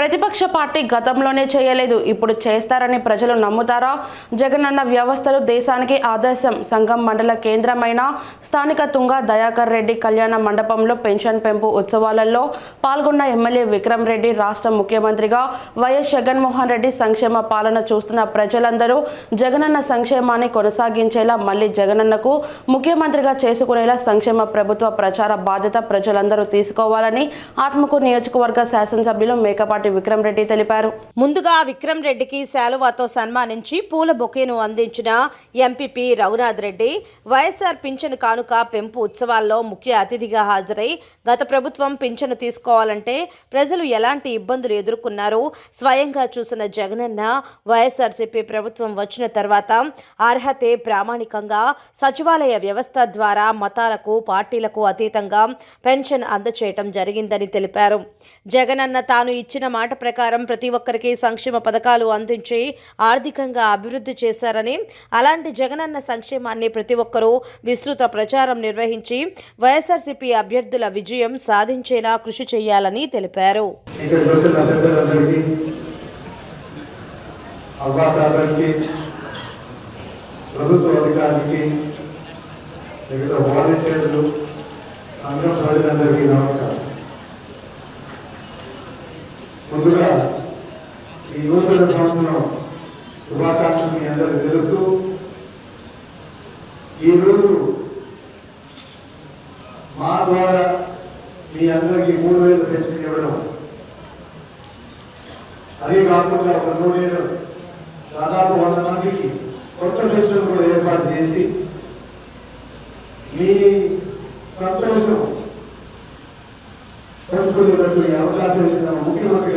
ప్రతిపక్ష పార్టీ గతంలోనే చేయలేదు. ఇప్పుడు చేస్తారని ప్రజలు నమ్ముతారా? జగనన్న వ్యవస్థలు దేశానికి ఆదర్శం. సంఘం మండల కేంద్రమైన స్థానిక తుంగ దయాకర్ రెడ్డి కళ్యాణ మండపంలో పెన్షన్ పెంపు ఉత్సవాలలో పాల్గొన్న ఎమ్మెల్యే విక్రమ్ రెడ్డి రాష్ట్ర ముఖ్యమంత్రిగా వైఎస్ జగన్మోహన్ రెడ్డి సంక్షేమ పాలన చూస్తున్న ప్రజలందరూ జగనన్న సంక్షేమాన్ని కొనసాగించేలా మళ్ళీ జగనన్నకు ముఖ్యమంత్రిగా చేసుకునేలా సంక్షేమ ప్రభుత్వ ప్రచార బాధ్యత ప్రజలందరూ తీసుకోవాలని ఆత్మకూరు నియోజకవర్గ శాసనసభ్యులు మేకపాటి విక్రమ్ రెడ్డి తెలిపారు. ముందుగా విక్రమ్ రెడ్డికి శాలువాతో సన్మానించి పూల బొకేను అందించిన ఎంపీపీ రఘునాథ్ రెడ్డి వైఎస్ఆర్ పింఛను కానుక పెంపు ఉత్సవాల్లో ముఖ్య అతిథిగా హాజరై గత ప్రభుత్వం పింఛను తీసుకోవాలంటే ప్రజలు ఎలాంటి ఇబ్బందులు ఎదుర్కొన్నారో స్వయంగా చూసిన జగనన్న వైఎస్ఆర్సీపీ ప్రభుత్వం వచ్చిన తర్వాత అర్హతే ప్రామాణికంగా సచివాలయ వ్యవస్థ ద్వారా మతాలకు పార్టీలకు అతీతంగా పెన్షన్ అందచేయటం జరిగిందని తెలిపారు. జగనన్న తాను ఇచ్చిన మాట ప్రకారం ప్రతి ఒక్కరికి సంక్షేమ పథకాలు అందించి ఆర్థికంగా అభివృద్ధి చేశారని అలాంటి జగనన్న సంక్షేమాన్ని ప్రతి ఒక్కరూ విస్తృత ప్రచారం నిర్వహించి వైఎస్ఆర్సీపీ అభ్యర్థుల విజయం సాధించేలా కృషి చేయాలని తెలిపారు. ప్రభుత్వ అధికారికి వాలంటీర్లు ప్రజలందరికీ నమస్కారం ముందుగా ఈ నూతన సంవత్సరం శుభాకాంక్షలు మీ అందరూ తెలుపుతూ ఈరోజు మా ద్వారా మీ అందరికీ మూడు వేలు పెన్షన్ ఇవ్వడం. అదే కాకుండా ఒక మూడు వేలు దాదాపు వంద మందికి కొత్త పెన్షన్ కూడా ఏర్పాటు చేసి మీ సంతోషం పంచుకునేటట్టు ఈ అవకాశం ఇచ్చిన ముఖ్యమంత్రి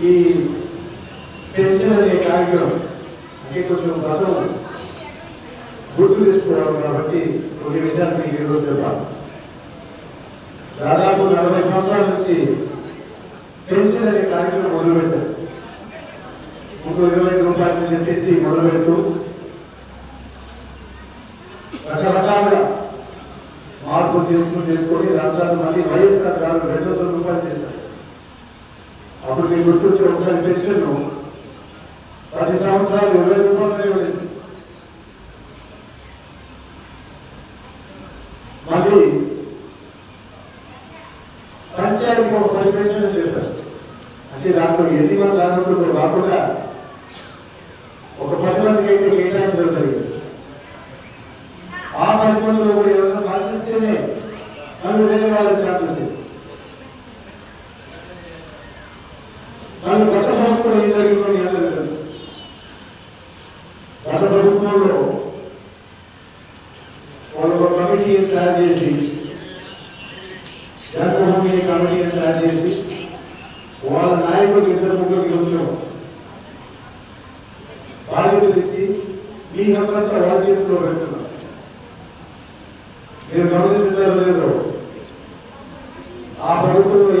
ఈ పెన్షన్ అనే కార్యక్రమం అంటే కొంచెం గతం గుర్తు తెచ్చుకోవడం కాబట్టి కొన్ని విషయాన్ని ఈరోజు చెప్పాలి. దాదాపు నలభై సంవత్సరాల నుంచి పెన్షన్ అనే కార్యక్రమం మొదలుపెట్టారు. ఇంకో ఇరవై ఐదు రూపాయలు చెప్పేసి మొదలుపెట్టు రకరకాలుగా మార్పులు తీసుకుని తీసుకొని రాష్ట్రాలు మళ్ళీ వైఎస్ఆర్ గారు రెండు వందల రూపాయలు చేస్తారు అప్పుడు నేను గుర్తుంటే ఒకసారి పెన్షన్ పది సంవత్సరాలు ఇరవై రూపాయలు ఇవ్వలేదు. మళ్ళీ పంచాయతీకి ఒక పది పెన్షన్ చేశారు. అంటే దాంట్లో ఎన్ని మంది దాంట్లో రాకుండా గత ప్రభుత్వంలో వాళ్ళు ఒక కమిటీని తయారు చేసి జన్మభూమి కమిటీని తయారు చేసి వాళ్ళ నాయకులు ఇద్దరు ముగ్గురికి వచ్చాం బాధ్యతలు ఇచ్చి మీ హక్కంతా వాళ్ళ చేతిలో పెడుతున్నారు మీరు గమనించారో లేదో ఆ ప్రభుత్వంలో ఏ విధంగా మీరందరూ